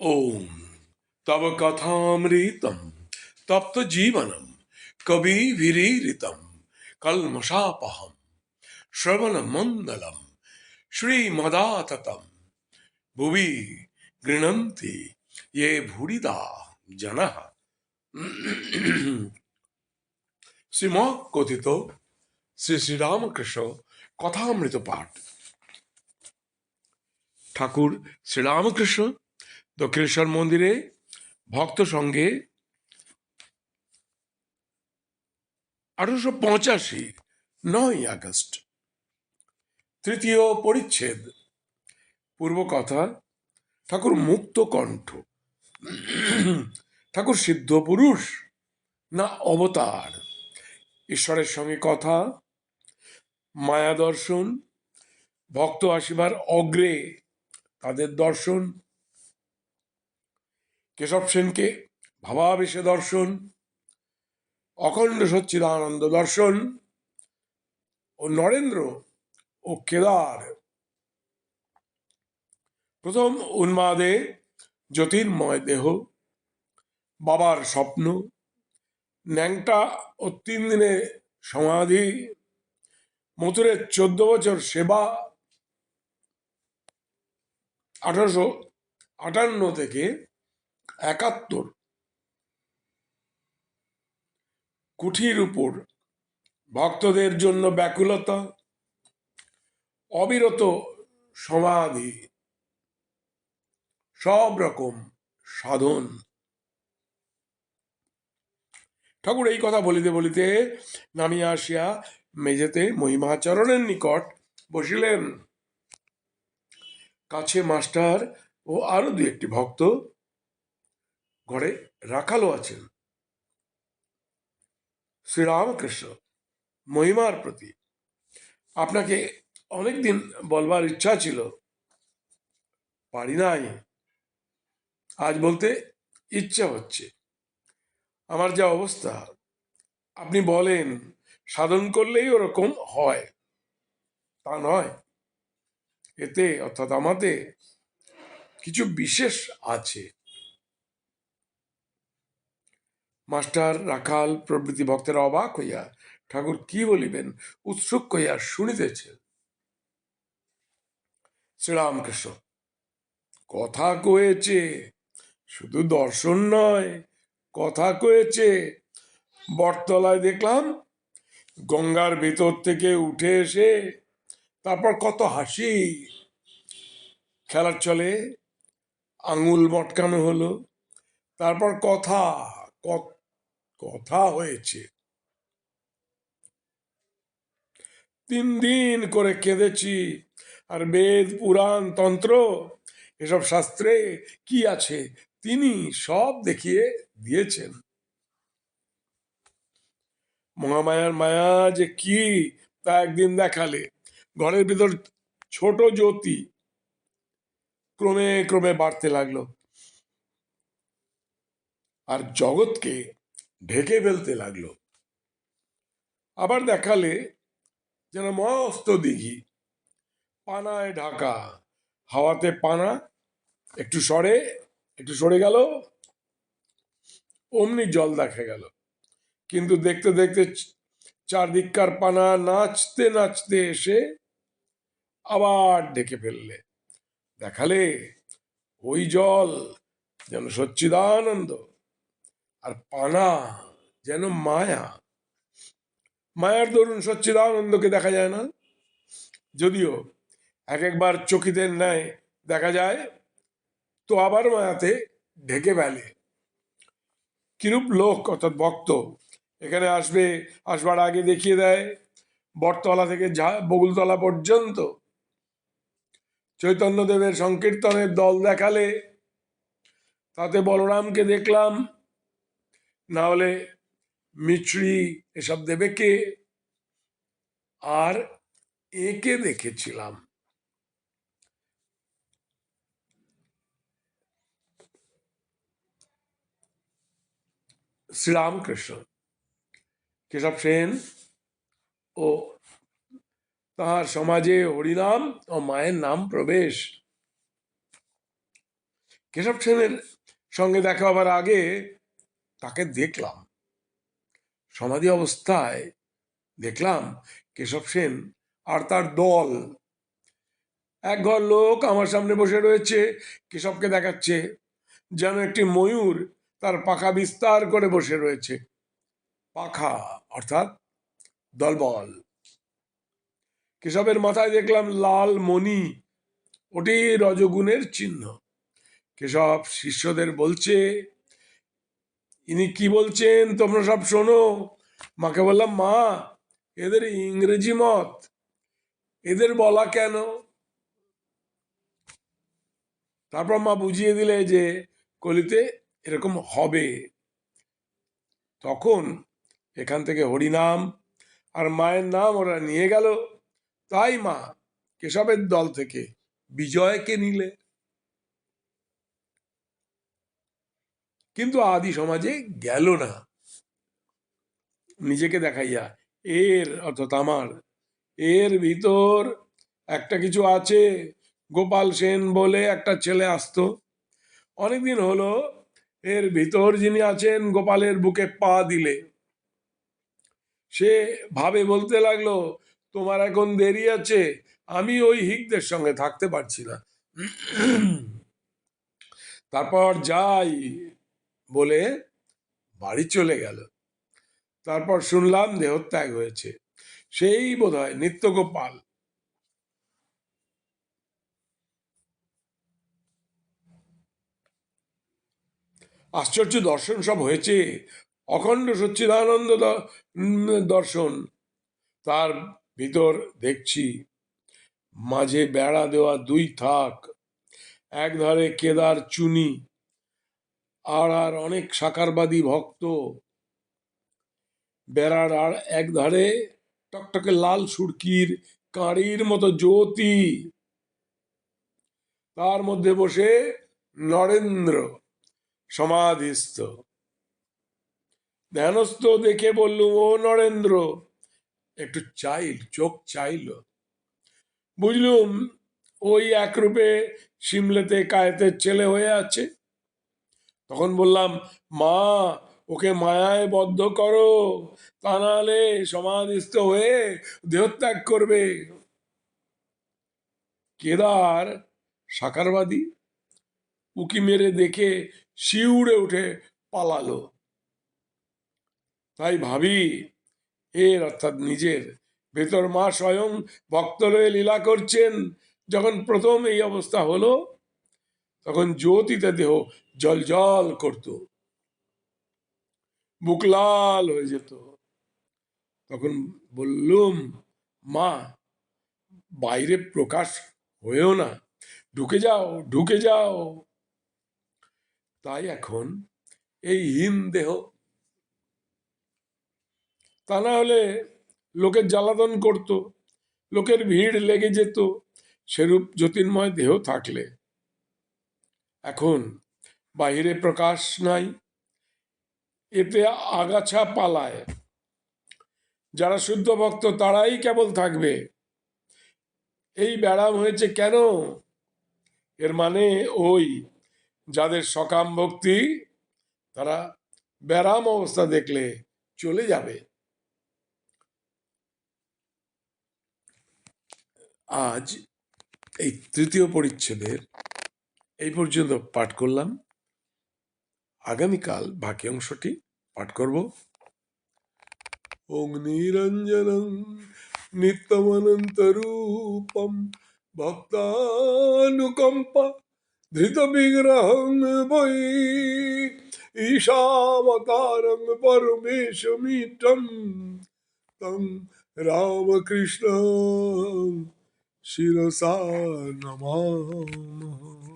ओम तव कथामृतम तप्त जीवनम कवि विरीरितम कलमशापहम श्रवण मंदलम श्रीमदाततम भुवि गृणन्ति ये भूरिदा जनः শ্রীম কথিত শ্রী শ্রীরামকৃষ্ণ কথামৃত পাঠ ঠাকুর শ্রীরামকৃষ্ণ দক্ষিণেশ্বর মন্দিরে ভক্ত সঙ্গে আঠারোশো পঁচাশি নয় আগস্ট। তৃতীয় পরিচ্ছেদ। পূর্ব কথা, ঠাকুর মুক্ত কণ্ঠ। ঠাকুর সিদ্ধ পুরুষ না অবতার? ঈশ্বরের সঙ্গে কথা, মায়া দর্শন, ভক্ত আসিবার অগ্রে তাদের দর্শন কেশব সেনকে ভাবাবেশে দর্শন, অখণ্ড সচ্চিদানন্দ দর্শন ও নরেন্দ্র ও কেদার। প্রথম উন্মাদে জ্যোতির্ময় দেহ, বাবার স্বপ্ন, ন্যাংটা ও তিন দিনে সমাধি, মথুরের চোদ্দ বছর সেবা, আঠারোশো আটান্ন থেকে একাত্তর। কুঠির উপর, ভক্তদের জন্য ব্যাকুলতা, অবিরত সমাধি, সব রকম সাধন। ঠাকুর, এই কথা বলিতে বলিতে নামিয়া আসিয়া মেঝেতে মহিমাচরণের নিকট বসিলেন। কাছে মাস্টার ও আরও দু একটি ভক্ত ঘরে রাখালো আছেন। শ্রীরামকৃষ্ণ, মহিমার প্রতি আপনাকে অনেকদিন বলবার ইচ্ছা ছিল, পারি নাই। আজ বলতে ইচ্ছা হচ্ছে। আমার যা অবস্থা, আপনি বলেন, সাধন করলেই ওরকম হয়। তা নয়। এতে অর্থাৎ আমাতে কিছু বিশেষ আছে। মাস্টার রাখাল প্রভৃতি ভক্তেরা অবাক হইয়া, ঠাকুর কি বলিবেন? উৎসুক হইয়া শুনিতেছে। শ্রীরামকৃষ্ণ, কথা কয়েছে, শুধু দর্শন নয়, কথা কয়েছে। বটতলায় দেখলাম, গঙ্গার ভেতর থেকে উঠে এসে তারপর কত হাসি। খেলার চলে আঙুল মটকানো হলো, তারপর কথা ক- কথা হয়েছে। তিন দিন করে কেঁদেছি। আর বেদ, পুরাণ, তন্ত্র, এসব শাস্ত্রে কি আছে তিনি সব দেখিয়ে দিয়েছেন। মহামায়ার মায়া যে কি তা একদিন দেখালে। ঘরের ভিতর ছোট জ্যোতি ক্রমে ক্রমে বাড়তে লাগল। আর জগৎকে ঢেকে ফেলতে লাগল। আবার দেখালে যেন মস্ত দিঘি। পানায় ঢাকা। হাওয়াতে পানা। একটু সরে একটু সরে গেল। অমনি জল দেখা গেল। কিন্তু দেখতে দেখতে চারদিককার পানা নাচতে নাচতে এসে আবার ঢেকে ফেললে। দেখালে ওই জল যেন সচ্চিদানন্দ। আর পানা যেন মায়া। মায়ার দরুন সচ্চিদানন্দকে দেখা যায় না? যদিও এক একবার চকিদের ন্যায় দেখা যায়, তো আবার মায়াতে ঢেকে ফেলে। কিরূপ লোক অর্থাৎ ভক্ত এখানে আসবে, আসবার আগে দেখিয়ে দেয়, বটতলা থেকে বগুলতলা পর্যন্ত। চৈতন্যদেবের সংকীর্তনের দল দেখালে তাতে বলরামকে দেখলাম না হলে মিছরি এসব দেবে কে? আর একে দেখেছিলাম। শ্রীরামকৃষ্ণ, কেশব সেন ও তাহার সমাজে হরিনাম ও মায়ের নাম প্রবেশ। কেশব সেনের সঙ্গে দেখা হবার আগে তাকে দেখলাম। সমাধি অবস্থায় দেখলাম কেশব সেন আর তার দল। এক ঘর লোক আমার সামনে বসে রয়েছে, কেশবকে দেখাচ্ছে। যেন একটি ময়ূর তার পাখা বিস্তার করে বসে রয়েছে। পাখা, অর্থাৎ দলবল। কেশবের মাথায় দেখলাম লাল মণি, ওটি রজগুণের চিহ্ন। কেশব শিষ্যদের বলছে ইনি কি বলছেন তোমরা সব শোনো? মাকে বললাম, মা, এদের ইংরেজি মত। এদের বলা কেন? তারপর মা বুঝিয়ে দিলে যে কলিতে এরকম হবে। তখন এখান থেকে হরিনাম আর মায়ের নাম ওরা নিয়ে গেল। তাই মা কেশবের দল থেকে বিজয়কে নিলে। কিন্তু আদি সমাজে গেল না। নিজেকে দেখাইয়া, এর অর্থাৎ আমার, এর ভিতর একটা কিছু আছে, গোপাল সেন বলে একটা ছেলে আসতো। অনেকদিন হলো, এর ভিতর যিনি আছেন, গোপালের বুকে পা দিলে। সে ভাবে বলতে লাগল, তোমার এখন দেরি আছে, আমি ওই হিকদের সঙ্গে থাকতে পারছি না। তারপর যাই বলে বাড়ি চলে গেল। তারপর শুনলাম দেহত্যাগ হয়েছে। সেই বোধ হয় নিত্যগোপাল। আশ্চর্য দর্শন সব হয়েছে। অখণ্ড সচ্চিদানন্দ দর্শন। তার ভিতর দেখছি, মাঝে বেড়া দেওয়া দুই থাক এক ধারে কেদার চুনি আর আর অনেক সাকারবাদী ভক্ত। বেড়ার আর একধারে টকটকে লাল সুরকির, কাঁড়ির মতো জ্যোতি। তার মধ্যে বসে নরেন্দ্র সমাধিস্থ। ধ্যানস্থ দেখে বললুম ও নরেন্দ্র, একটু চাইল, চোখ চাইল। বুঝলুম, ওই একরূপে সিমলেতে, কায়েতের ছেলে হয়ে আছে। তখন বললাম, মা, ওকে মায়ায় বদ্ধ করো, তা নাহলে সমাধিস্থ হয়ে দেহত্যাগ করবে। কেদার সাকারবাদী উকি মেরে দেখে শিউড়ে উঠে পালালো। তাই ভাবি, এর অর্থাৎ নিজের ভেতর মা স্বয়ং ভক্ত লীলা করছেন, যখন প্রথম এই অবস্থা হলো তখন জ্যোতিতে দেহ জল জল করত। বুক লাল হয়ে যেত। তখন বললুম, মা, বাইরে প্রকাশ হয়েও না। ঢুকে যাও ঢুকে যাও। তাই এখন এই হীন দেহ তা না হলে লোকের জ্বালাতন করত, লোকের ভিড় লেগে যেত, সেরূপ জ্যোতির্ময় দেহ থাকলে। এখন বাহিরে প্রকাশ নাই, এতে আগাছা পালায়। যারা শুদ্ধ ভক্ত তারাই কেবল থাকবে। এই ব্যারাম হয়েছে কেন? এর মানে ওই যাদের সকাম ভক্তি, তারা ব্যারাম অবস্থা দেখলে চলে যাবে। আজ এই তৃতীয় পরিচ্ছেদের এই পর্যন্ত পাঠ করলাম। আগামীকাল বাকি অংশটি পাঠ করব। ওং নিরঞ্জনং নিত্যমনন্তরূপম ভক্তানুকম্পা ধৃত বিগ্রহং বৈ ঈশাবতারং পরমেশমিটম তং রামকৃষ্ণ শিরসা নমামः